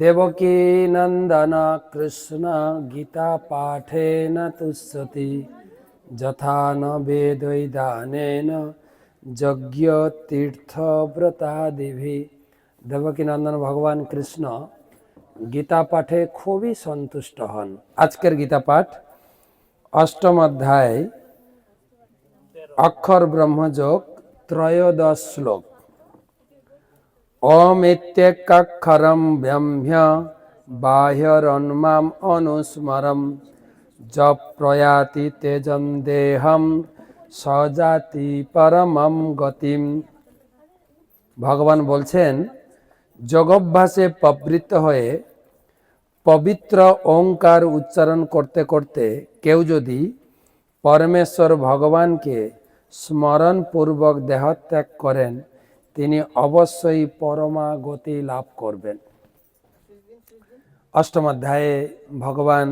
দেবকী নন্দন কৃষ্ণ গীতা পাঠেন তুষ্যতি যথা ন বেদৈদানেন যজ্ঞ তীর্থব্রতাদিভি দেবকী নন্দন ভগবান কৃষ্ণ গীতা পাঠে খুবই সন্তুষ্ট হন। আজকের গীতা পাঠ অষ্টম অধ্যায়, অক্ষর ব্রহ্মযোগ ত্রয়োদশ শ্লোক। অমিত্যেকাক্ষরম ব্রহ্ম বাহ্যরন্মাম অনুস্মরম য প্রয়াতি তেজম দেহম সজাতি পরমম গতিম ভগবান বলছেন যোগভ্যাসে প্রবৃত্ত হয়ে পবিত্র ওঙ্কার উচ্চারণ করতে করতে কেউ যদি পরমেশ্বর ভগবানকে স্মরণপূর্বক দেহত্যাগ করেন তিনি অবশ্যই পরমা গতি লাভ করবেন। অষ্টম অধ্যায়ে ভগবান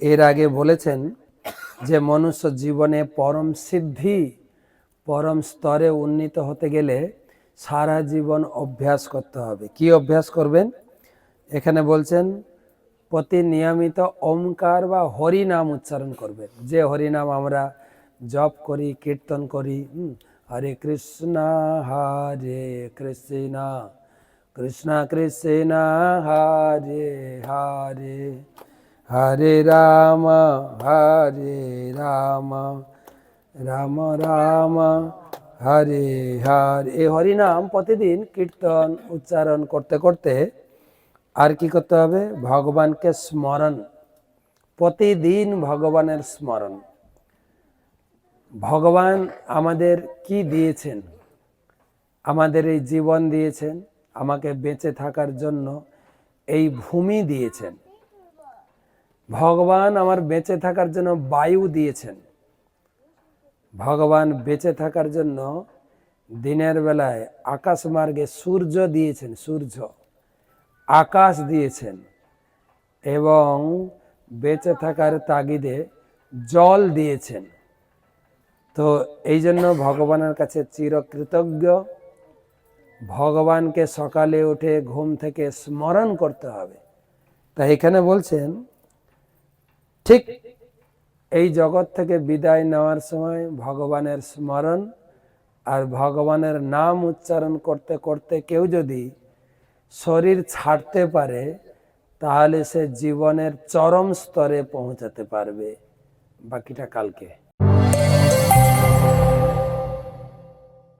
এর আগে বলেছেন যে, মনুষ্য জীবনে পরম সিদ্ধি, পরম স্তরে উন্নীত হতে গেলে সারা জীবন অভ্যাস করতে হবে। কি অভ্যাস করবেন? এখানে বলছেন প্রতি নিয়মিত ওমকার বা হরি নাম উচ্চারণ করবেন। যে হরি নাম আমরা জপ করি, কীর্তন করি হরে কৃষ্ণ হরে কৃষ্ণ কৃষ্ণ কৃষ্ণ, হরে হরে হরে রাম হরে রাম রাম রাম, হরে হরে। এই হরিনাম প্রতিদিন কীর্তন, উচ্চারণ করতে করতে আর কি করতে হবে? ভগবানকে স্মরণ, প্রতিদিন ভগবানের স্মরণ। ভগবান আমাদের কি দিয়েছেন? আমাদের এই জীবন দিয়েছেন, আমাকে বেঁচে থাকার জন্য এই ভূমি দিয়েছেন। ভগবান আমার বেঁচে থাকার জন্য বায়ু দিয়েছেন। ভগবান বেঁচে থাকার জন্য দিনের বেলায় আকাশ মার্গে সূর্য দিয়েছেন, সূর্য। আকাশ দিয়েছেন এবং বেঁচে থাকার তাগিদে জল দিয়েছেন। তো এই জন্য ভগবানের কাছে চিরকৃতজ্ঞ। ভগবানকে সকালে উঠে ঘুম থেকে স্মরণ করতে হবে। তা এখানে বলছেন, ঠিক এই জগৎ থেকে বিদায় নেওয়ার সময় ভগবানের স্মরণ আর ভগবানের নাম উচ্চারণ করতে করতে কেউ যদি শরীর ছাড়তে পারে, তাহলে সে জীবনের চরম স্তরে পৌঁছাতে পারবে। বাকিটা কালকে। Thank you.